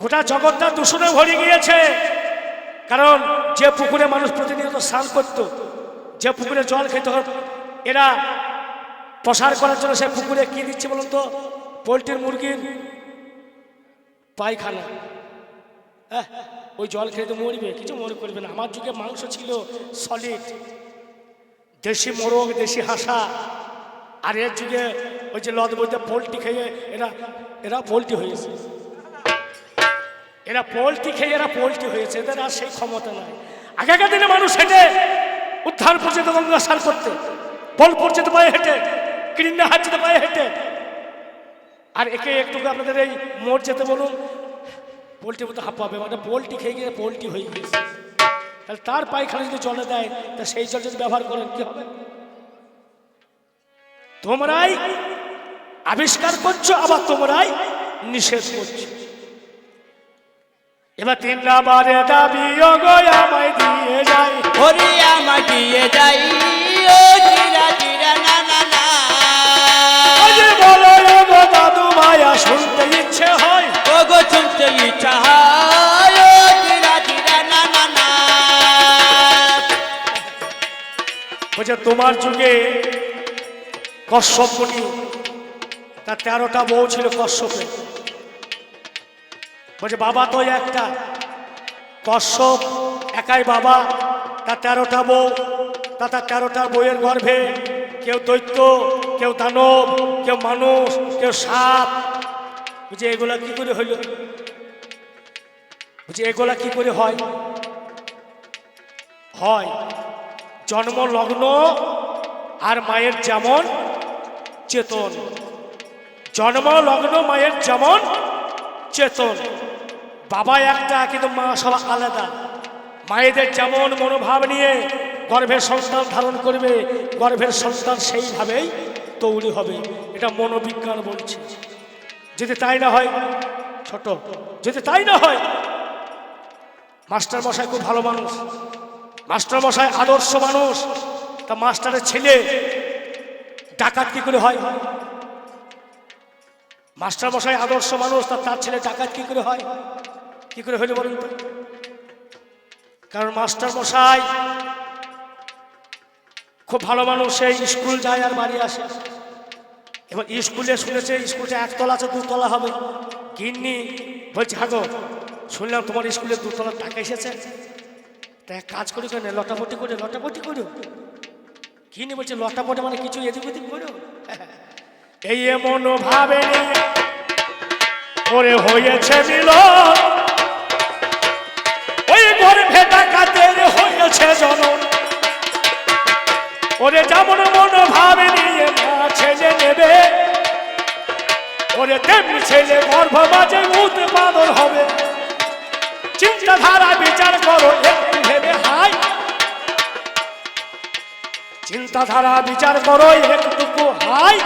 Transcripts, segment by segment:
গোটা জগৎটা দূষণে ভরে গিয়েছে। কারণ যে পুকুরে মানুষ প্রতিনিয়ত স্নান করত, যে পুকুরে জল খেতে, এরা প্রসার করার জন্য সে পুকুরে কি দিচ্ছে বলুন তো? পোলট্রির মুরগির পায়খানা। হ্যাঁ ওই জল খেয়ে তো মরবে, কিছু মনে করবে না। আমার যুগে মাংস ছিল সলিড দেশি মোরগ, দেশি হাসা। আর এর যুগে ওই যে লদ বলতে পোলট্রি খেয়ে এরা এরা পোলট্রি হয়েছে এরা পোলট্রি খেয়ে এরা পোলট্রি হয়েছে, এদের আর সেই ক্ষমতা নাই। আগেকার দিনে মানুষ হেঁটে, উদ্ধার পর্যন্ত গঙ্গা সার করতে বল পর্যন্ত পায়ে হেঁটে হাত যেতে পায়ে হেঁটে। আর একে একটু আপনাদের এই মোড় যেতে বলুন, পোলট্রির মতো হাঁপ পাবে মানে পোলট্রি খেয়ে গিয়ে পোলট্রি হয়ে গিয়েছে। তাহলে তার পায়খানা যদি জলে দেয়, তা সেই জল যদি ব্যবহার করেন, কি হবে? তোমরাই আবিষ্কার করছ, আবার তোমরাই নিষেধ করছ। এবার তিন নাম্বারে দাবি আমায় দিয়ে যাই। হরি আমাকে যাই ও জিরা জিরা না না না। আজ বলো গো দাদু শুনতে ইচ্ছে হয়। ও গো শুনতে ইচ্ছা হয় ও জিরা জিরা না না না। বলছে তোমার যুগে কশ্যপ মুনি তার তেরোটা বউ ছিল কশ্যপে বলছে, বাবা তো একটা কশ্যপ, একাই বাবা। তার তেরোটা বউ তা তার তেরোটা বইয়ের গর্ভে। কেউ দৈত্য, কেউ দানব, কেউ মানুষ, কেউ সাপ। বুঝে এগুলা কি করে হইল? বুঝে এগুলা কি করে হয়? হয়, জন্ম, লগ্ন আর মায়ের যেমন চেতন। জন্ম, লগ্ন, মায়ের যেমন চেতন। বাবা একটা কিন্তু মা সব আলাদা। মায়েদের যেমন মনোভাব নিয়ে গর্ভের সন্তান ধারণ করবে, গর্ভের সন্তান সেইভাবেই তৈরি হবে। এটা মনোবিজ্ঞান বলছে। যদি তাই না হয়, ছোট, যদি তাই না হয় মাস্টার মশাই খুব ভালো মানুষ। মাস্টার মশাই আদর্শ মানুষ। তা মাস্টারের ছেলে ডাকাত কি করে হয়? মাস্টার মশাই আদর্শ মানুষ তার ছেলে ডাকাত কি করে হয়? কি করে হইলে বলুন তো? কারণ মাস্টার মশাই খুব ভালো মানুষ, সেই স্কুল যায় আর বাড়ি আসে। এবার স্কুলে শুনেছে, স্কুলটা একতলা আছে, দুতলা হবে। গিন্নি বলছে, হাগো, শুনলাম তোমার স্কুলে দুতলার টাকা এসেছে। তা এক কাজ করি কেন? লটাপটি করে, লটাপটি করো। কি নিয়ে বলছে, লটাপটি মানে কিছু এদিক ওদিক করো? এই এমন ভাবে ওরে হয়েছে মিল হয়েছে জনম ওরে যেমন মন ভাবে নিয়ে মা ছেলে নেবে, ওরে তেমনি ছেলে গর্ভ মাঝে উৎপাদন হবে। চিন্তাধারা বিচার করো একটু ভেবে হাই চিন্তাধারা বিচার করো, একটুকু হাই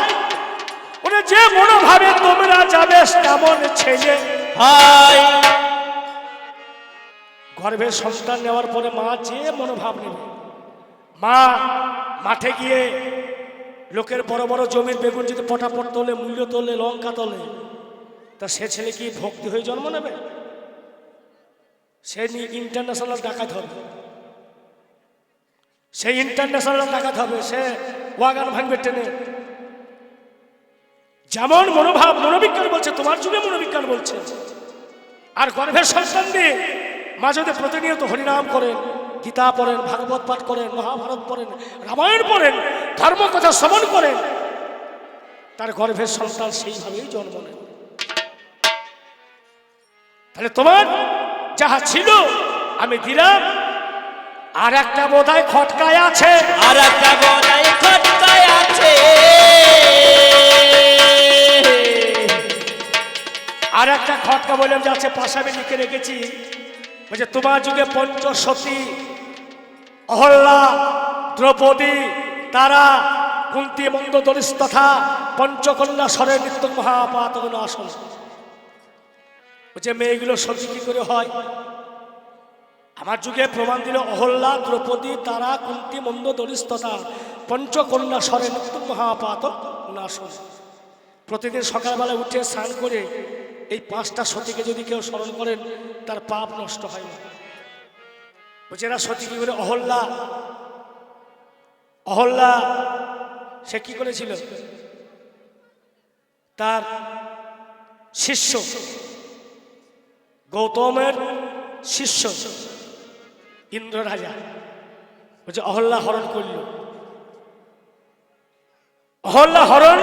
ওরে যে মনোভাবে তোমরা যাবে, তেমন ছেলে হাই গর্ভের সন্তান নেওয়ার পরে মা যে মনোভাব নেবে, মা মাঠে গিয়ে লোকের বড় বড় জমির বেগুন যদি পটাপট তোলে, মূল্য তোলে, লঙ্কা তোলে, তা সে ছেলে কি ভক্তি হয়ে জন্ম নেবে? সে নিয়ে ইন্টারন্যাশনাল ডাকাত হবে। সে ইন্টারন্যাশনাল ডাকাত হবে, সে ওয়াগান ভাঙবে টেনে যেমন মনোভাব, মনোবিজ্ঞান বলছে, তোমার যুগে মনোবিজ্ঞান বলছে। আর গর্ভের সন্তান দিয়ে মা যদি প্রতিনিয়ত হরিনাম করেন গীতা পড়েন ভাগবত পাঠ করেন মহাভারত পড়েন রামায়ণ পড়েন ধর্মকথা শ্রবণ করেন। তার গর্ভের সন্তান সেইভাবেই জন্ম নেয়। তাহলে তোমার যাহা ছিল আমি দিলাম। আর একটা বোধহয় খটকায় আছে। আর একটা গদাই খটকায় আছে। আর একটা খটকা বললাম যে আছে পাশে আমি লিখে রেখেছি। বলছে, তোমার যুগে পঞ্চসতী, অহল্লা, দ্রৌপদী, তারা, কুন্তি মন্দ তথা পঞ্চকন্যা স্বরের নিত্য মহাপাত আসন বলছে, মেয়েগুলো সতী কি করে হয়? আমার যুগে প্রমাণ দিল, অহল্লা, দ্রৌপদী, তারা, কুন্তি মন্দ দরিস তথা পঞ্চকন্যা স্বরে নিত্য মহাপাত নাশন প্রতিদিন সকালবেলা উঠে স্নান করে এই পাঁচটা সতীকে যদি কেউ স্মরণ করেন, তার পাপ নষ্ট হয় না। বলছে, এরা সতী কি করে অহল্যা। অহল্যা, সে কি করেছিল? তার শিষ্য, গৌতমের শিষ্য ইন্দ্র রাজা বলছে, অহল্যা হরণ করল। অহল্যা হরণ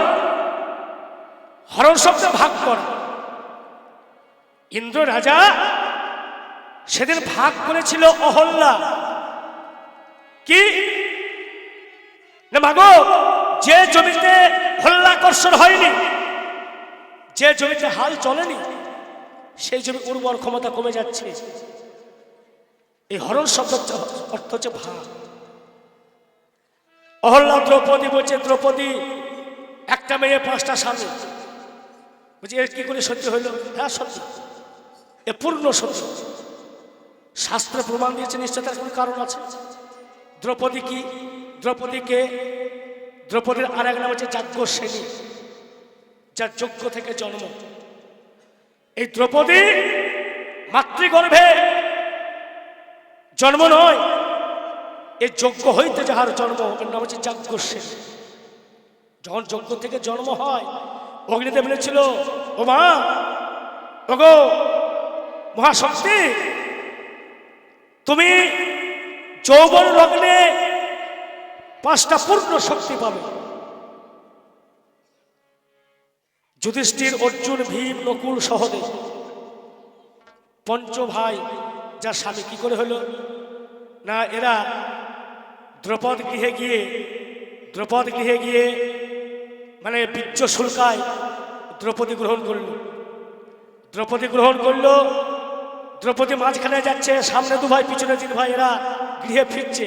হরণ শব্দে ভাগ করা। ইন্দ্র রাজা সেদিন ভাগ করেছিল অহল্যা। কি? না, মাগো, যে জমিতে হল্লাকর্ষণ হয়নি, যে জমিতে হাল চলেনি, সেই জমি উর্বর ক্ষমতা কমে যাচ্ছে। এই হরণ শব্দ অর্থ হচ্ছে ভাগ। অহল্লা দ্রৌপদী বলছে, দ্রৌপদী, একটা মেয়ে, পাঁচটা স্বামী। বলছি, এর কি করে সত্যি হইল হ্যাঁ সত্যি। এ পূর্ণ সত্য। শাস্ত্রে প্রমাণ দিয়েছে, নিশ্চয় তার কোনো কারণ আছে? দ্রৌপদী কি? দ্রৌপদীকে, দ্রৌপদীর আর এক নাম হচ্ছে যাজ্ঞসেনী যার যোগ্য থেকে জন্ম। এই দ্রৌপদী মাতৃগর্ভে জন্ম নয় এই যজ্ঞ হইতে যাহার জন্ম ওর নাম হচ্ছে যাজ্ঞসেনী যখন যজ্ঞ থেকে জন্ম হয়, অগ্নিদেব বলেছিল ও মা মহাশক্তি, তুমি যৌবন লগ্নে পাঁচটা পূর্ণ শক্তি পাবে। যুধিষ্ঠির, অর্জুন, ভীম, নকুল সহদেব পঞ্চ ভাই যার স্বামী কি করে হলো? না, এরা দ্রৌপদ গৃহে গিয়ে, দ্রৌপদ গৃহে গিয়ে মানে বীর্য শুল্কায় দ্রৌপদী গ্রহণ করল। দ্রৌপদী গ্রহণ করল দ্রৌপদী মাঝখানে যাচ্ছে সামনে দু ভাই পিছনে তিন ভাই এরা গৃহে ফিরছে।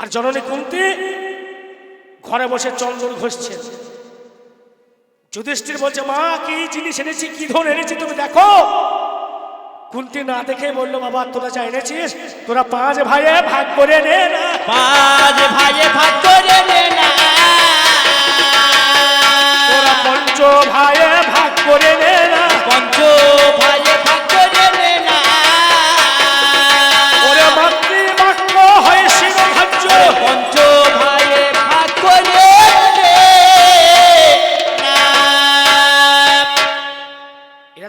আর জননী কুন্তি ঘরে বসে চন্দন ঘষছে। যুধিষ্ঠির বলছে মা কি জিনিস এনেছি কি ধন এনেছি তুমি দেখো। কুন্তি না দেখে বলল বাবা তোরা যা এনেছিস তোরা পাঁচ ভাইয়ে ভাগ করে নে না। পাঁচ ভাইয়ে ভাগ করে নে না। তোরা পঞ্চ ভাইয়ে ভাগ করে নে না।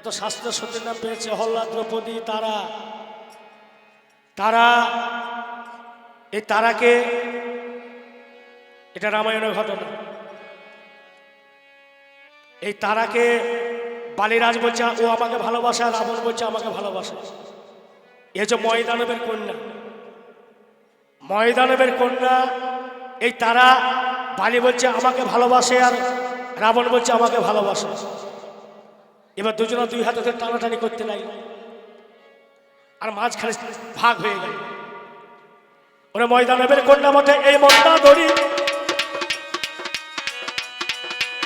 এরা তো শাস্ত্র সত্যের নাম পেয়েছে হল্লা দ্রৌপদী, তারা তারা, এই তারাকে, এটা রামায়ণের ঘটনা। এই তারাকে বালিরাজ বলছে, ও আমাকে ভালোবাসে আর রাবণ বলছে, আমাকে ভালোবাসে। এ হচ্ছে ময়দানবের কন্যা ময়দানবের কন্যা, এই তারা বালি বলছে, আমাকে ভালোবাসে আর রাবণ বলছে, আমাকে ভালোবাসে। এবার দুজনে দুই হাতে ধরে টানাটানি করতে লাগল। আর মাঝখানে ভাগ হয়ে গেল। ওরা ময়দানবের কন্যা মতে এই মন্ডা দড়ি।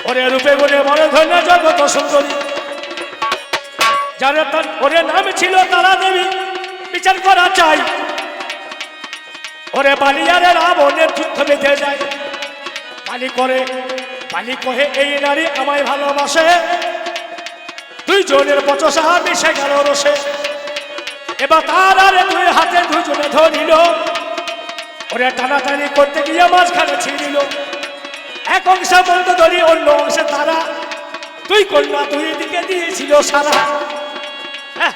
ওরে রূপে গুণে মনে ধন্য জগত সুন্দরী। যারা তার ওরে নাম ছিল তারা দেবী। বিচার করা চাই। ওরে বালিয়ারে রাবণের যুদ্ধ বেঁধে যায় বালি করে বালি কহে, এই নারী আমায় ভালোবাসে। দুইজনের বচসা মিশে গেল রসে। এবার তার আরে দুই হাতে দুজনে ধরিল। ওরে টানাটানি করতে গিয়ে মাঝখানে ছিঁড়িল। এক অংশে বন্ধ ধরি অন্য অংশে তারা। দুই কন্যা দুই দিকে দিয়েছিল সারা। হ্যাঁ,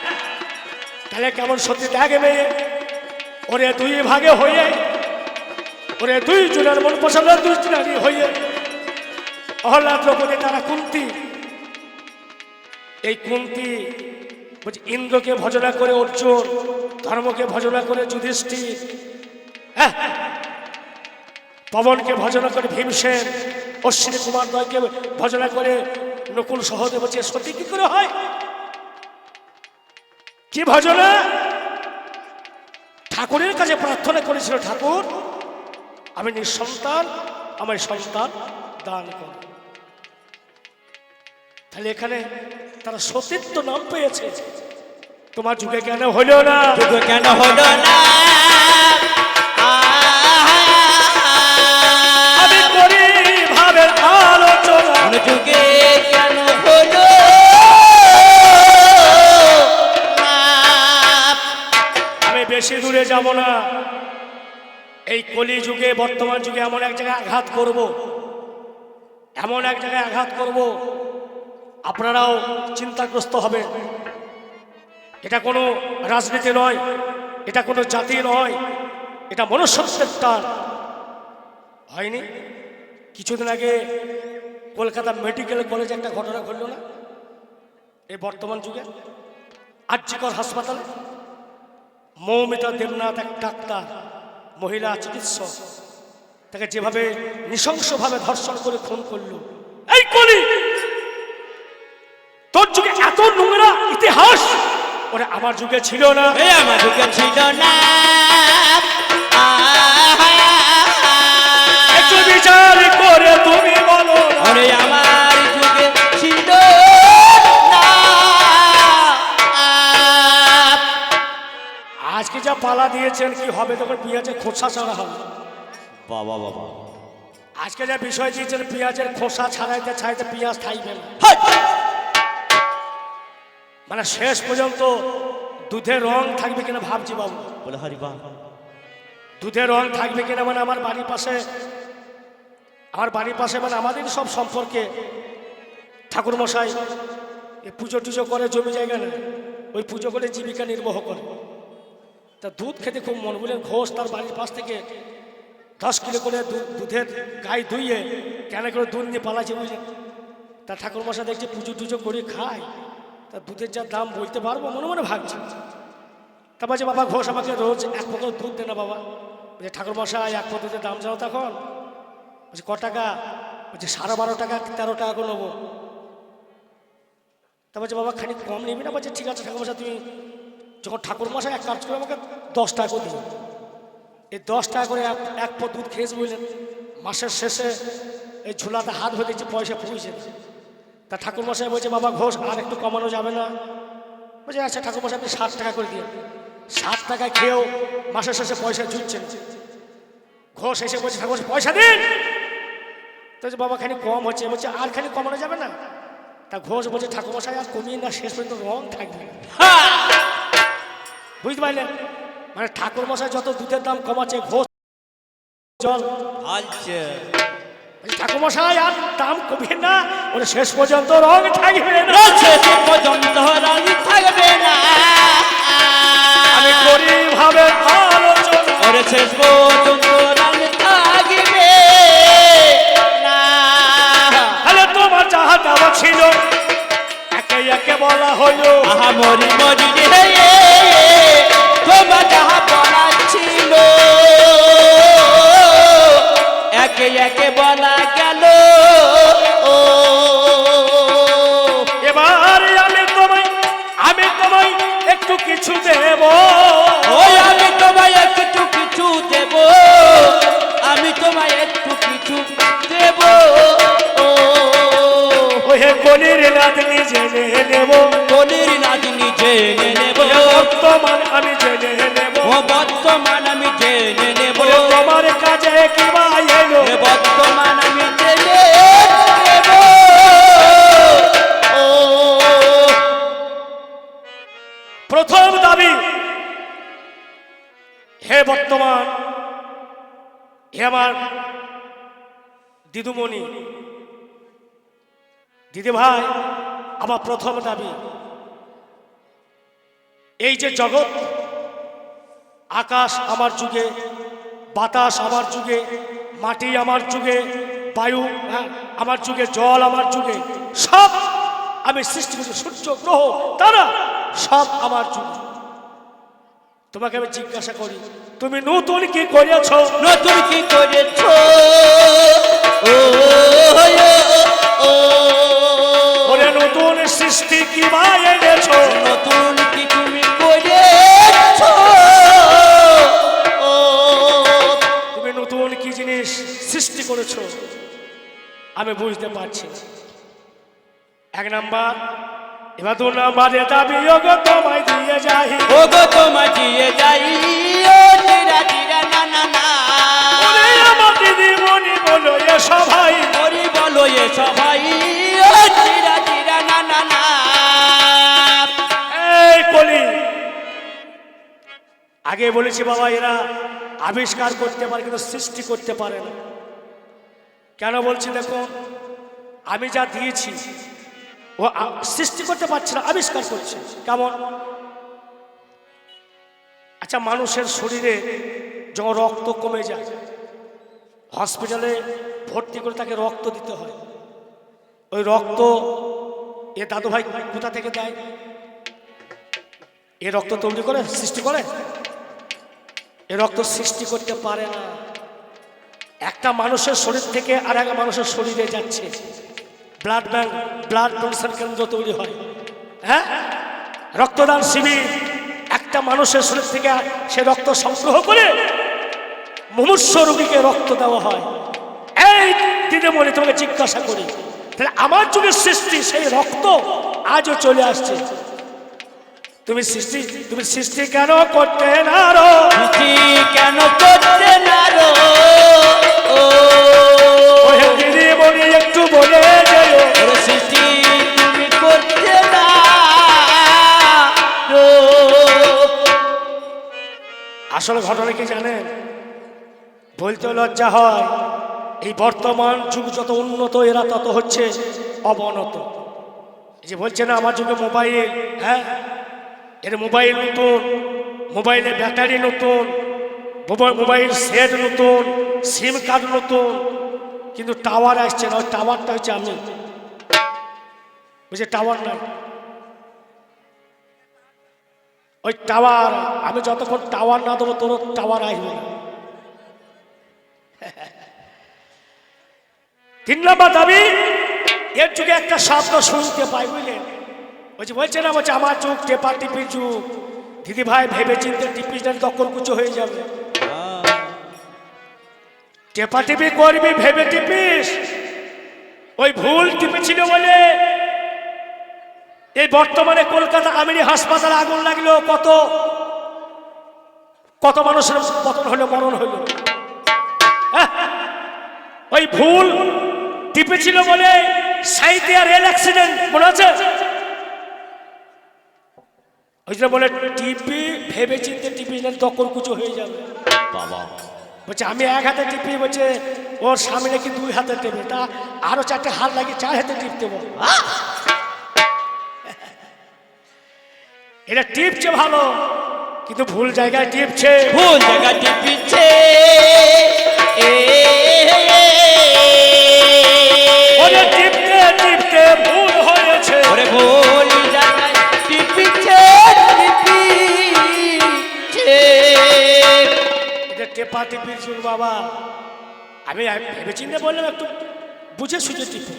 তাহলে কেমন সত্যি দেখে মেয়ে? ওরে দুই ভাগে হয়ে ওরে দুই জনের মন পছন্দ দুই জনারই হয়ে। অহল্লা দ্রৌপদী তারা কুন্তি। এই কুন্তি ইন্দ্রকে ভজনা করে অর্জুন, ধর্মকে ভজনা করে যুধিষ্ঠির হ্যাঁ? পবনকে ভজনা করে ভীমসেন, অশ্বিনী কুমার দয়কে ভজনা করে নকুল সহদেব বলছে সত্যি কি করে হয়? কি ভজনা? ঠাকুরের কাছে প্রার্থনা করেছিল, ঠাকুর, আমি নিঃসন্তান আমার সন্তান দান কর। তাহলে এখানে তারা সতীত্ব নাম পেয়েছে। তোমার যুগে কেন হলো না? যুগে কেন হলো না? আলোচনা। যুগে কেন আমি বেশি দূরে যাব না। এই কলি যুগে বর্তমান যুগে এমন এক জায়গায় আঘাত করব। এমন এক জায়গায় আঘাত করব আপনারাও চিন্তাগ্রস্ত হবেন। এটা কোনো রাজনীতি নয়, এটা কোনো জাতি নয়, এটা মনুষ্যত্বের টান হয়নি? কিছুদিন আগে কলকাতা মেডিকেল কলেজে একটা ঘটনা ঘটল না? এই বর্তমান যুগে আর্যিকর হাসপাতালে? মৌমিতা দেবনাথ এক ডাক্তার, মহিলা চিকিৎসক, তাকে যেভাবে নৃশংসভাবে ধর্ষণ করে খুন করল। এই কলি! ইতিহাস ওরে আমার যুগে ছিল না। আমার যুগে ছিল না। একটু বিচার করে তুমি বলো না। আমার যুগে ছিল আজকে যা পালা দিয়েছেন কি হবে? তখন পেঁয়াজের খোসা ছাড়া হবে। বাবা বাবা। আজকে যা বিষয় দিয়েছেন পেঁয়াজের খোসা ছাড়াইতে ছাড়াইতে পেঁয়াজ খাইবে না। মানে শেষ পর্যন্ত দুধের রং থাকবে কিনা ভাবছি বাবু। বলে হরি বাবা। দুধের রং থাকবে কিনা মানে আমার বাড়ির পাশে আমার বাড়ির পাশে মানে আমাদের সব সম্পর্কে ঠাকুর মশাই এই পুজো টুজো করে জমি জায়গা নেই ওই পুজো করে জীবিকা নির্বাহ করে। তা দুধ খেতে খুব মন বলেন ঘোষ তার বাড়ির পাশ থেকে দশ কিলো করে দুধের গায়ে ধুইয়ে কেন করে দুধ নিয়ে পালাচ্ছে বুঝলেন? তা ঠাকুর মশাই দেখছি পুজো টুজো করে খায়। তা দুধের যা দাম বলতে পারব? মনে মনে ভাবছি। তারপর যে বাবা, ঘোষ আমাকে রোজ এক পকর দুধ দে না বাবা। বলছে ঠাকুর মশাই এক পকর দাম জানো তখন? বলছে, ক টাকা? বলছে, সাড়ে বারো টাকা, তেরো টাকা করে নেব। তারপর যে বাবা, খানিক কম নিবি না? বলছে, ঠিক আছে ঠাকুর মশাই তুমি যখন ঠাকুর মশাই এক কাজ করে আমাকে দশ টাকা করে দিও। এই দশ টাকা করে এক পর দুধ খেয়েছি বুঝলেন? মাসের শেষে এই ঝুলাতে হাত হয়ে দেখছি পয়সা ফুঁইছে তা ঠাকুর মশাই বলছে, বাবা, ঘোষ, আর একটু কমানো যাবে না। বলছে আচ্ছা ঠাকুর মশাই আপনি ষাট টাকা করে দিয়ে ষাট টাকা খেয়েও মাসের শেষে পয়সা জুটছেন ঘোষ এসে বলছে ঠাকুর পয়সা দিন! তো বাবা খানি কম হচ্ছে। বলছে, আর খানি কমানো যাবে না? তা ঘোষ বলছে ঠাকুর মশাই আর কমিয়ে না, শেষ পর্যন্ত রং থাকবে বুঝতে পারলেন? মানে ঠাকুর মশাই যত দুধের দাম কমাচ্ছে, ঘোষ জল আচ্ছা বলছে, ঠাকুর মশাই আর দাম কমিয়ে না ওরা শেষ পর্যন্ত রং থাকবে না। শেষ পর্যন্ত কলির নাতনি জেনে নেব। কলির জেনে নেব। বর্তমান আমি জেনে নেব। ও বর্তমান আমি জেনে নেব। তোমার কাছে কি বা এলো? বর্তমান আমি জেনে নেব। ও প্রথম দাবি হে বর্তমান হে আমার দিদুমণি দিদি ভাই আমার প্রথম দাবি এই যে জগৎ আকাশ আমার যুগে বাতাস আমার যুগে মাটি আমার যুগে বায়ু হ্যাঁ, আমার যুগে জল আমার যুগে সব আমি সৃষ্টি করেছি সূর্য গ্রহ তারা সব আমার যুগে তোমাকে আমি জিজ্ঞাসা করি তুমি নতুন কি করেছ নতুন কি করেছ ও সৃষ্টি কি বা এনেছ? নতুন কি তুমি করেছ? ও তুমি নতুন কি জিনিস সৃষ্টি করেছ? আমি বুঝতে পারছি এক নাম্বার এবার দু নাম্বারে দাবি ওগো তোমায় দিয়ে যাই। ও গো তোমা দিয়ে যাই ও জিরা না না না। আগে বলেছি বাবা, এরা আবিষ্কার করতে পারে কিন্তু সৃষ্টি করতে পারে না। কেন বলছি দেখুন আমি যা দিয়েছি, ও সৃষ্টি করতে পারছে না, আবিষ্কার করছে। কেমন? আচ্ছা মানুষের শরীরে যখন রক্ত কমে যায়, হসপিটালে ভর্তি করে তাকে রক্ত দিতে হয়। ওই রক্ত এ দাদু ভাই কোথা থেকে দেয়? এ রক্ত তৈরি করে, সৃষ্টি করে? এ রক্ত সৃষ্টি করতে পারে না। একটা মানুষের শরীর থেকে আর একটা মানুষের শরীরে যাচ্ছে। ব্লাড ব্যাংক ব্লাড ডোনেশন কেন্দ্র তৈরি হয়। হ্যাঁ? রক্তদান শিবির। একটা মানুষের শরীর থেকে সে রক্ত সংগ্রহ করে মুমূর্ষ রোগীকে রক্ত দেওয়া হয়। এই দিদিমণি তোমাকে জিজ্ঞাসা করি, তাহলে আমার যুগের সৃষ্টি, সেই রক্ত আজও চলে আসছে। তুমি সৃষ্টি তুমি সৃষ্টি কেন করতে না রো সৃষ্টি কেন করতে না রো ও। ওহে একটু বলে যেও সৃষ্টি তুমি করতে না আসল ঘটনা কি জানেন? বলতে লজ্জা হয় এই বর্তমান যুগ যত উন্নত এরা তত হচ্ছে অবনত। যে বলছে না আমার যুগে মোবাইল হ্যাঁ? এর মোবাইল নতুন মোবাইলের ব্যাটারি নতুন মোবাইল মোবাইল সেট নতুন, সিম কার্ড নতুন, কিন্তু টাওয়ার আসছে না, ওই টাওয়ারটা হচ্ছে আমি। বুঝে টাওয়ার নাই। ওই টাওয়ার, আমি যতক্ষণ টাওয়ার না দেবো, তোর টাওয়ার আসবে তিন নম্বর দাবি, এর যুগে একটা শব্দ শুনতে পাই, বুঝলেন? যে বলছে না, বলছে, আমার যুগ টেপা টিপি চুপ দিদি ভাই ভেবে চিনতে টিপিস দখল কুচো হয়ে যাবে। টেপা টিপি করবি, ভেবে টিপিস। ওই ভুল টিপেছিল বলে এই বর্তমানে কলকাতা আমিনি হাসপাতালে আগুন লাগল, কত কত মানুষের পতন হলো, মরণ হলো। হ্যাঁ? ওই ভুল টিপেছিল বলে সাইতিয়া রেল অ্যাক্সিডেন্ট, মনে আছে? ওই জন্য বলে টিপি ভেবে চিনতে টিপি না কুচো হয়ে যাবে বাবা বলছে আমি এক হাতে টিপি বলছে ওর স্বামী নাকি দুই হাতে টেপে তা আরও চারটে হাত লাগিয়ে চার হাতে টিপতে বল এটা টিপছে ভালো কিন্তু ভুল জায়গায় টিপছে ভুল জায়গাটি পিছে এ ওরে টিপতে টিপতে ভুল হয়েছে ভুল টেপা টিপির যুগ বাবা। আমি আমি ভেবে চিন্তে বললাম একটু বুঝে সুঝে টিপে।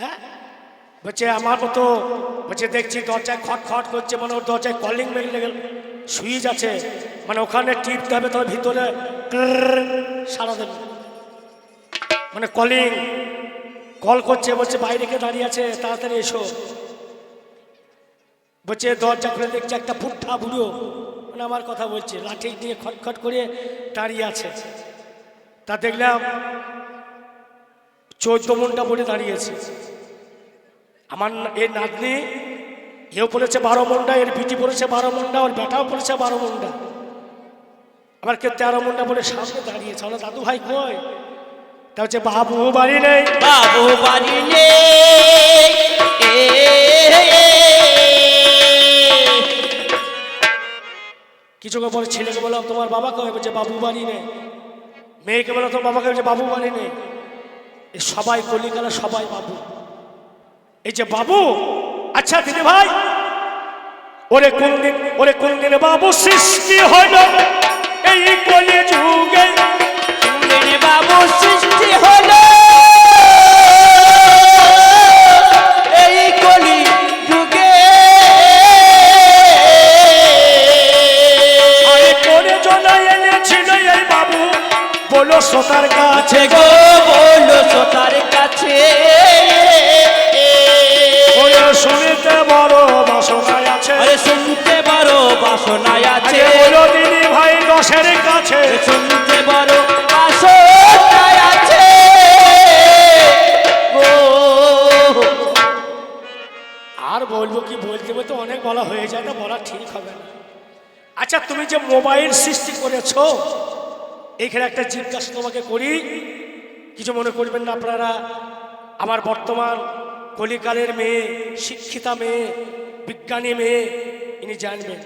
হ্যাঁ? বলছে, আমার মতো বলছে, দেখছি দরজায় খট খট করছে মানে ওর দরজায় কলিং বেল লেগে সুইচ আছে মানে ওখানে টিপতে হবে, তবে ভিতরে সারা দেবে। মানে কলিং কল করছে, বলছে, বাইরে কে দাঁড়িয়ে আছে, তাড়াতাড়ি এসো। বলছে, দরজা খুলে দেখছে একটা পুট্টা বুড়ো। আমার কথা বলছে, লাঠি দিয়ে খটখট করে দাঁড়িয়ে আছে। তা দেখলাম চোদ্দ মনটা বলে দাঁড়িয়েছে আমার এর নাতনি, এও পড়েছে বারো মন্ডা, এর পিটি পড়েছে বারো মন্ডা, ওর বেটাও পড়েছে বারো মন্ডা। আবার কেউ তেরো মন্ডা বলে সামনে দাঁড়িয়েছে আমরা দাদু ভাই কই? তা হচ্ছে বাবু বাড়ি নেই। বাবু বাড়ি নে কিছুকে বলে ছেলেকে বললাম, তোমার বাবা কবে বলছে, বাবু বাড়ি নেই? মেয়েকে বললাম, তোমার বাবাকে বলছে, বাবু বাড়ি নেই? এ সবাই কলিকালা সবাই বাবু। এই যে বাবু আচ্ছা দিদি ভাই, ওরে কোন দিন, ওরে কোন দিন বাবু সৃষ্টি হইল এই কলি যুগে বাবু সৃষ্টি হলো? বলো সোতার কাছে গো বলো সোতার কাছে। শুনিতে বড় বাসনায় আছে। আরে শুনতে পারো বাসনায় আছে। বলো দিদি ভাই দশের কাছে। শুনতে পারো বাসনায় আছে। আর বলব কি বলতে বলতে অনেক বলা হয়ে যায় না বলা ঠিক হবে না। আচ্ছা তুমি যে মোবাইল সৃষ্টি করেছ এইখানে একটা জিজ্ঞাসা তোমাকে করি। কিছু মনে করবেন না আপনারা। আমার বর্তমান কলিকালের মেয়ে, শিক্ষিতা মেয়ে, বিজ্ঞানী মেয়ে, ইনি জানবেন।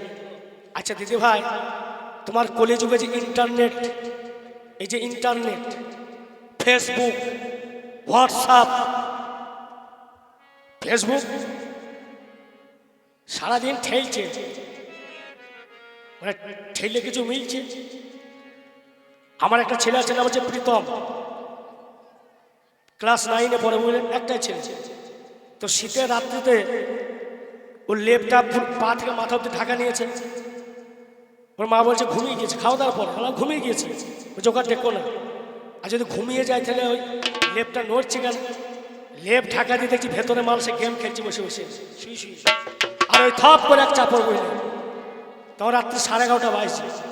আচ্ছা দিদি ভাই, তোমার কলিযুগে যে ইন্টারনেট, এই যে ইন্টারনেট, ফেসবুক, হোয়াটসঅ্যাপ, ফেসবুক সারাদিন ঠেলছে। মানে ঠেলে কিছু মিলছে? আমার একটা ছেলে আছে, নাম প্রীতম। ক্লাস নাইনে পড়ে বুঝলেন একটাই ছেলে। তো শীতের রাত্রিতে ওর লেপটা পা থেকে মাথা অব্দি ঢাকা নিয়েছে। ওর মা বলছে, ঘুমিয়ে গিয়েছে, খাওয়া দাওয়ার পর। ঘুমিয়ে গিয়েছে। ও জোগাড় দেখো না। আর যদি ঘুমিয়ে যায়, তাহলে ওই লেপটা নড়ছে কেন? লেপ ঢাকা দিয়ে দেখছি ভেতরে মানুষ গেম খেলছে, বসে বসে। শুই শুই আর ওই থপ করে এক চাপড় বইলে। তখন রাত্রি সাড়ে এগারোটা বাজছে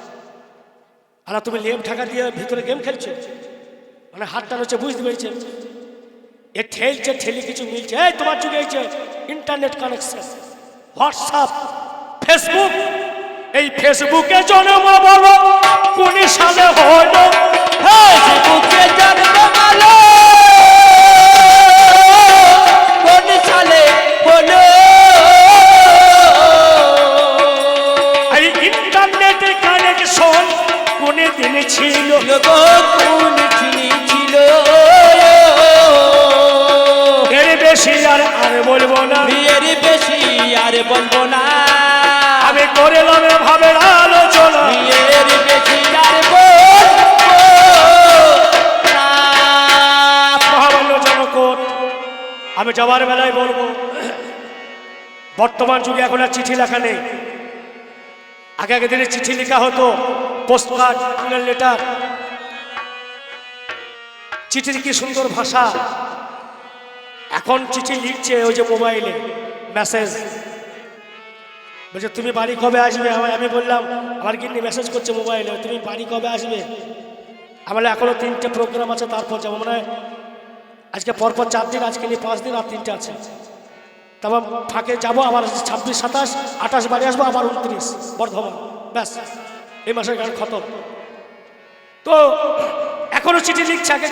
আর তুমি লেপ ঢাকা দিয়ে ভিতরে গেম খেলছো? মানে হাতটা হচ্ছে বুঝতে পেরেছেন? এ ঠেলছে ঠেলে কিছু মিলছে, এই তোমার যুগে এই যে ইন্টারনেট কানেকশন হোয়াটসঅ্যাপ ফেসবুক এই ফেসবুকে জন্ম বলো, কোন সালে হলো? ফেসবুকে জন্মালো কোন সালে হলো? কোন দিনে ছিল। কোন ছিল? এর বেশি আর আর বলব না। বিয়ের বেশি আর বলব না। আমি করলাম ভাবে আলোচনা। বিয়ের বেশি আর আমি যাওয়ার বেলায় বলব বর্তমান যুগে এখন আর চিঠি লেখা নেই। আগে আগে দিনে চিঠি লেখা হতো পোস্ট কার্ড লেটার চিঠির কি সুন্দর ভাষা? এখন চিঠি লিখছে ওই যে মোবাইলে মেসেজ বলছে, তুমি বাড়ি কবে আসবে? আমি- বললাম, আমার কিন্তু মেসেজ করছে মোবাইলে, তুমি বাড়ি কবে আসবে? আমার এখনও তিনটে প্রোগ্রাম আছে, তারপর যাব। মানে আজকে পরপর চার দিন, আজকে নিয়ে পাঁচ দিন আর তিনটে আছে। তারপর ফাঁকে যাব, আবার ছাব্বিশ, সাতাশ, আঠাশ বাড়ি আসব, আবার উনত্রিশ, বর্ধমান। ব্যাস। এই মাসের গান খতম। তো এখনও চিঠি লিখছে আগে